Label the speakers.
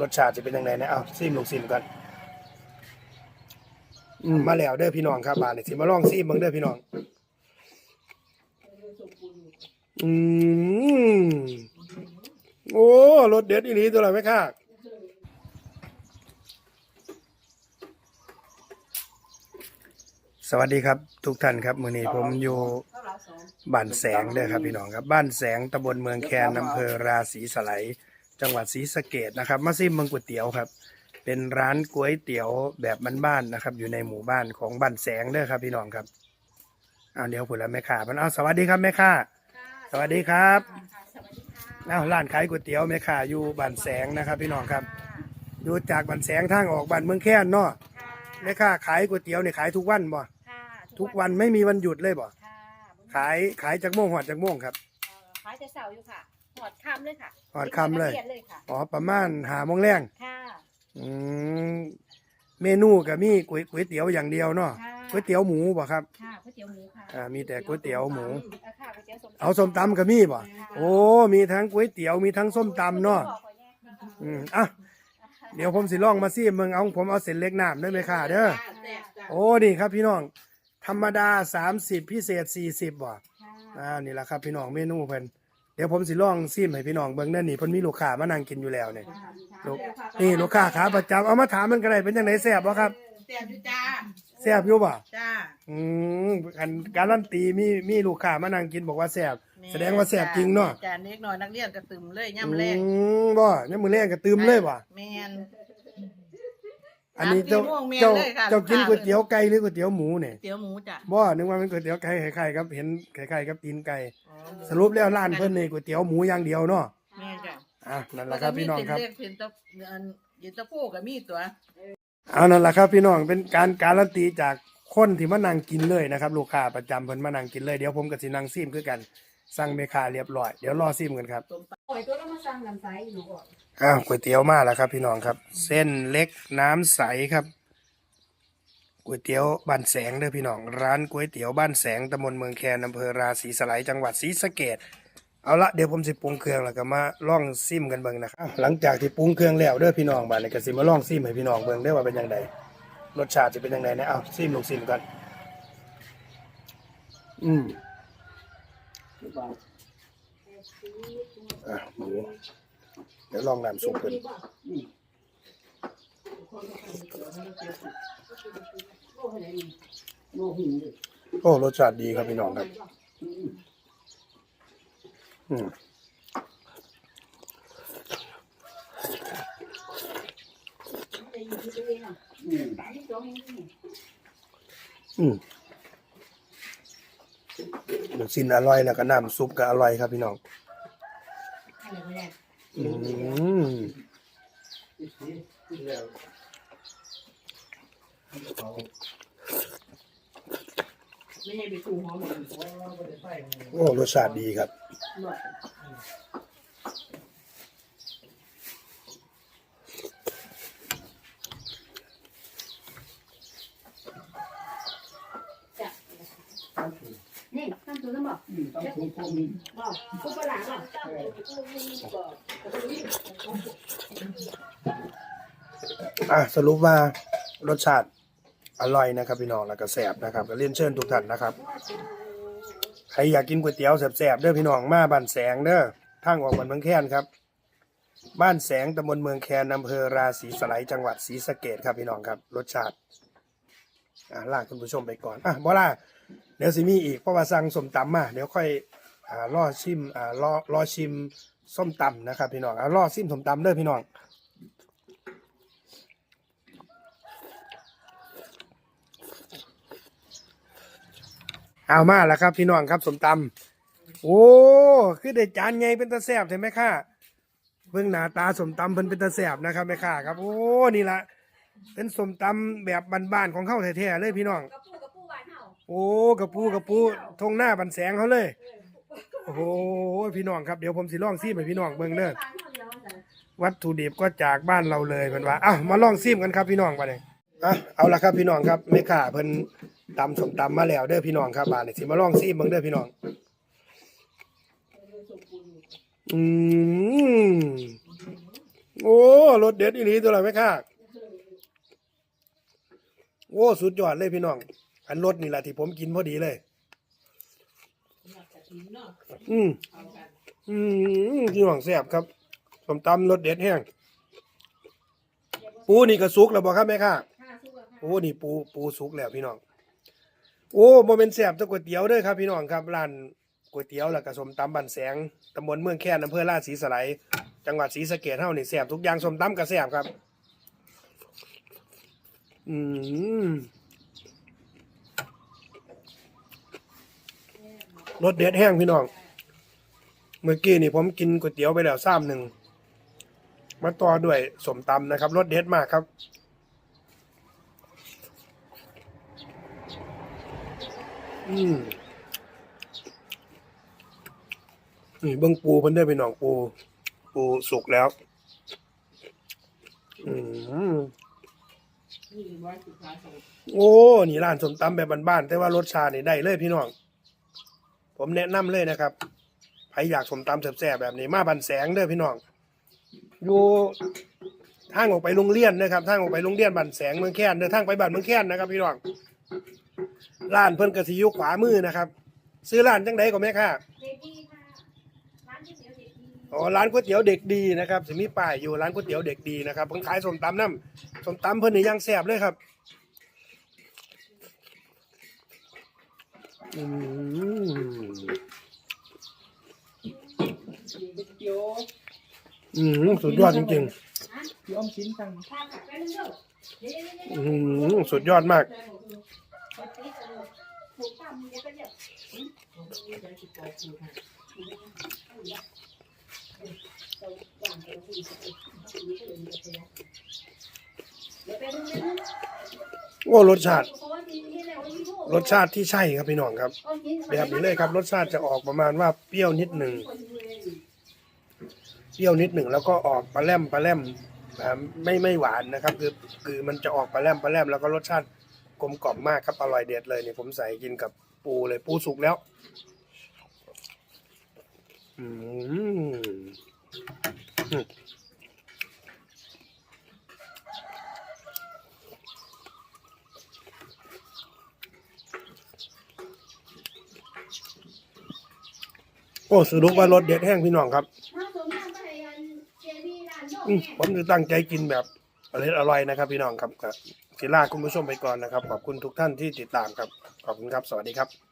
Speaker 1: รสชาติจะเป็นยังไงนะเอาซิมลงซิมกันอืมมาแล้วเด้อพี่น้องครับบานนี่สิมาลองซิมเบิ่งเด้อพี่น้อง อืมโอ้รสเด็ดอีหลีตัวละไหมค่ะสวัสดีครับทุกท่านครับมื้อนี้ผมอยู่บ้านแสงเด้อครับพี่น้องครับ บ้านแสงตำบลเมืองแคนอำเภอราศีสไลย จังหวัดศรีสะเกดนะครับมาซิมเมืองก๋วยเตี๋ยวครับ เป็นร้านก๋วยเตี๋ยวแบบบ้านๆนะครับ อยู่ในหมู่บ้านของบ้านแสงเด้อครับพี่น้องครับเอาเดี๋ยวผุนแล้วแม่ค้ามันเอาสวัสดีครับแม่ค้าสวัสดีครับ
Speaker 2: สวัสดีค่ะ
Speaker 1: อ้าวร้านขายก๋วยเตี๋ยวแม่ค้าอยู่บ้านแสงนะครับ พี่น้องครับอยู่จากบ้านแสงทางออกบ้านเมืองแค่นเนาะ
Speaker 2: ค่ะ
Speaker 1: แม่ค้าขายก๋วยเตี๋ยวเนี่ยขายทุกวันบ่
Speaker 2: ค่ะ
Speaker 1: ทุกวันไม่มีวันหยุดเลยบ่
Speaker 2: ค่ะ
Speaker 1: ขายขายจากโมงหอดจากโมงครับ
Speaker 2: เอ่อขายแต่เสาร์อยู่ค่ะห อดคำเลยค่ะ
Speaker 1: หอดค่ำเลย
Speaker 2: รีนเลยค่ะ
Speaker 1: อ๋อประมาณหาโมงแรง
Speaker 2: ค่ะ
Speaker 1: อืมเมนูก็มีก๋วยก๋วยเตี๋ยวอย่างเดียวเนาะ
Speaker 2: ค่ะ
Speaker 1: ก๋วยเตี๋ยวหมูบ่ครับ
Speaker 2: ค่ะก๋วยเตี๋ยวหมูค่ะ
Speaker 1: อ่ามีแต่ก๋วยเตี๋ยวหมู
Speaker 2: เออค่ะก๋วยเตี๋ยวส้ม
Speaker 1: เอาส้มตำก็มีบ่โอ้ มีทั้งก๋วยเตี๋ยวมีทั้งส้มตำเนาะอืมอะเดี๋ยวผมสิลองมาซิเมืองเอาผมเอาเส้นเล็กน้ำได้ไหมค่ะเด้อ โอ้นี่ครับพี่น้อง ธรรมดา 30 พิเศษ 40บ่
Speaker 2: ค่ะ
Speaker 1: อ่านี่แหละครับพี่น้องเมนูเพิ่นเดี๋ยวผมสิลองซิมให้พี่น้องเบิ่งเด้อนี่เพิ่นมีลูกค้ามานั่งกินอยู่แล้วเนี่ยลูกนี่ลูกค้าขาประจำเอามาถามมันก็ได้เป็นจังไดแซ่บบ่ครับ
Speaker 3: แซ่บอยู่จ้า
Speaker 1: แซ่บอยู่บ่
Speaker 3: จ้า
Speaker 1: อืมอันการันตีมีมีลูกค้ามานั่งกินบอกว่าแซ่บแสดงว่าแซ่บจริงเนาะ
Speaker 3: จ้าเล็กน้อยนักเรียนกระตึมเลย
Speaker 1: อื
Speaker 3: ย่ำแรง
Speaker 1: มบ่ยามมื้อแรงก็ตื่มเลยบ่
Speaker 3: แมน
Speaker 1: อันนี้เจ้า
Speaker 3: สามสี่โมงแม่น
Speaker 1: เจ้า
Speaker 3: เลยค่ะ
Speaker 1: เจ้ากิน
Speaker 3: ลูกค้า
Speaker 1: ก๋วยเตี๋ยวไก่หรือก๋วยเตี๋ยวหมูเนี่ย
Speaker 3: เตี๋ยวหมูจ้ะ
Speaker 1: บ่นึกว่าเป็นก๋วยเตี๋ยวไก่คล้ายๆครับเห็นคล้ายๆกับตีนไก่
Speaker 3: อ๋อ
Speaker 1: สรุปแล้วร้านเพิ่นนี่ก๋วยเตี๋ยวหมูอย่างเดียวเนาะ
Speaker 3: แม่นจ้ะ
Speaker 1: อะนั่นแหละครับพี่น้องครับ
Speaker 3: เส้นเล็กเส้นตะอันเย็นตะโพกับมีตัว
Speaker 1: เอานั่นแหละครับพี่น้องเป็นการการันตีจากคนที่มานั่งกินเลยนะครับลูกค้าประจำเพิ่นมานั่งกินเลยเดี๋ยวผมกับสินั่งซิมคือกัน สั่งเมคาเรียบร้อยเดี๋ยวรอซิมกันครับ
Speaker 2: อ้ยตัวเรามาสั่งลำไส้หนูก่อน
Speaker 1: อ้าวก๋วยเตี๋ยวมาแล้วครับ พี่น้องครับ เส้นเล็กน้ำใสครับก๋วยเตี๋ยวบ้านแสงเด้อพี่น้อง ร้านก๋วยเตี๋ยวบ้านแสงตำบลเมืองแคนอำเภอราศีสไลยจังหวัดศรีสะเกษเอาละเดี๋ยวผมสิปรุงเครื่องแล้วก็มาล่องซิมกันเบิ่งนะครับหลังจากที่ปรุงเครื่องแล้วเด้อพี่น้องบ้านนี้ก็สิมาล่องซิมให้พี่น้องเบิ่งได้อว่าเป็นยังไงรสชาติจะเป็นยังไงนะเอาซิมลงซิมกันอืม อะหมูเดี๋ยวลองน้ำซุปกันโอ้รสชาติดีครับพี่น้องครับ อืมอืมลูกชิ้นอร่อยแล้วก็น้ำซุปก็อร่อยครับพี่น้อง อืม
Speaker 3: ไม่ให้ไปชูหอม
Speaker 1: โอ้รสชาติดีครับ
Speaker 2: นี่ ตั้งตัวน้ำบอกบอกกุ๊บปลาบอก
Speaker 1: อะสรุปว่ารสชาติอร่อยนะครับพี่น้องแล้วก็แซ่บนะครับก็เรียนเชิญทุกท่านนะครับใครอยากกินก๋วยเตี๋ยวแซ่บๆเด้อพี่น้องมาบ้านแสงเด้อทางออกบ้านเมืองแคนครับ บ้านแสงตำบลเมืองแคนอำเภอราศีสไลจังหวัดศรีสะเกดครับพี่น้องครับ รสชาติอะลากคุณผู้ชมไปก่อนอะบอล่า เดี๋ยวสิมีอีกเพราะว่าสั่งส้มตำมาเดี๋ยวค่อยอ่ารอชิมอ่ารอรอชิมส้มตำนะครับพี่น้องอะรอชิมส้มตำเด้อพี่น้องเอามาแล้วครับพี่น้องครับสมตำโอ้คือได้จานไงเป็นตาแสบใช่ไหมค่ะเบื้องหน้าตาสมตำเพิ่นเป็นตาแสบนะครับแม่ค่ะครับ โอ้นี่ละเป็นสมตำแบบบ้านๆของเข้าแท้ๆเลยพี่น้อง โอ้กระปูกระปูทงหน้าบันแสงเขาเลย โอ้โหพี่น้องครับเดี๋ยวผมสิลองซิมให้พี่น้องเบิ่งเด้อ
Speaker 2: หวานเห่าเดียวจ้ะ
Speaker 1: วัตถุดิบก็จากบ้านเราเลยเพิ่นว่าอ้าวมาลองซิมกันครับพี่น้องไปเลยอะเอาละครับพี่น้องครับแม่ค้าเพิ่นตำสมตำมาแล้วเด้อพี่น้องครับบานนี้สิมาลองซิมเบิ่งเด้อพี่น้องอืมโอ้รสเด็ดอีหลีตัวละไหมค่ะโอ้สุดยอดเลยพี่น้อง อันรสนี่แหละที่ผมกินพอดีเลย อืมอืมพี่น้องแซ่บครับสมตำรสเด็ดแห้งปูนี่ก็สุกแล้วบอกครับแม่ค่ะ
Speaker 2: ห้าสู้กับห้า
Speaker 1: โอ้นี่ปูปูสุกแล้วพี่น้อง โอ้โมเป็นแซ่บแตะก๋วยเตี๋ยวเด้อครับ พี่น้องครับร้านก๋วยเตี๋ยวแล้วก็สมตำบันแสงตำบลเมืองแค่นอำเภอราชสีสไลยจังหวัดศรีสะเกษเฮานี่แซ่บทุกอย่างสมตำก็แซ่บครับ อืม รสเด็ดแห้งพี่น้อง เมื่อกี้นี่ผมกินก๋วยเตี๋ยวไปแล้วซ้ำหนึ่ง มาต่อด้วยสมตำนะครับรสเด็ดมากครับ อืมนี่เบิ้งปูเพิ่นได้ไปหนองปู ปูสุกแล้ว อืมโอ้ นี่ร้านสมตำแบบบ้านๆแต่ว่ารสชาตินี่ได้เลยพี่น้อง ผมแนะนำเลยนะครับใครอยากสมตำแซ่บๆแบบนี้ มาบันแสงเด้อพี่น้อง อยู่ทางออกไปโรงเรียนนะครับทางออกไปโรงเรียนบันแสงเมืองแค้นเดินทางไปบ้านเมืองแค้นนะครับ พี่น้องร้านเพิ่นกะสิอยู่ขวามือนะครับ ซื้อร้านจังไดก็แม่ค่ะ
Speaker 2: เด็กดีค่ะร้านก๋วยเตี๋ยวเด็กดี
Speaker 1: อ๋อร้านก๋วยเตี๋ยวเด็กดีนะครับสิมีป้ายอยู่ร้านก๋วยเตี๋ยวเด็กดีนะครับเพิ่นขายส้มตำน้ำส้มตำเพิ่นนี่ย่างแซ่บเลยครับ อืม
Speaker 3: เกี๊ยว
Speaker 1: อืมสุดยอดจริง
Speaker 3: พี่อ้อมชิ้นตัง
Speaker 2: ข้าวผัดไปเรื่อยๆเดี๋ยวๆๆ
Speaker 1: ๆอืมสุดยอดมาก
Speaker 2: เดี๋ยวก็เดี๋ยว
Speaker 1: โอ้รสชาติ รสชาติที่ใช่ครับพี่น้องครับ แบบนี้เลยครับ รสชาติจะออกประมาณว่าเปรี้ยวนิดหนึ่งเปรี้ยวนิดหนึ่งแล้วก็ออกปลาแรมปลาแรมไม่ไม่หวานนะครับ คือคือมันจะออกปลาแรมปลาแรมแล้วก็รสชาติกลมกล่อมมากครับอร่อยเด็ดเลยเนี่ยผมใส่กินกับปูเลยปูสุกแล้วอืม โอ้สรุปว่ารสเด็ดแห้งพี่น้องครับ
Speaker 2: อ
Speaker 1: ผมจะตั้งใจกินแบบอร่อยอร่อยนะครับ พี่น้องครับครับสิลาคุณผู้ชมไปก่อนนะครับ ขอบคุณทุกท่านที่ติดตามครับ ขอบคุณครับ สวัสดีครับ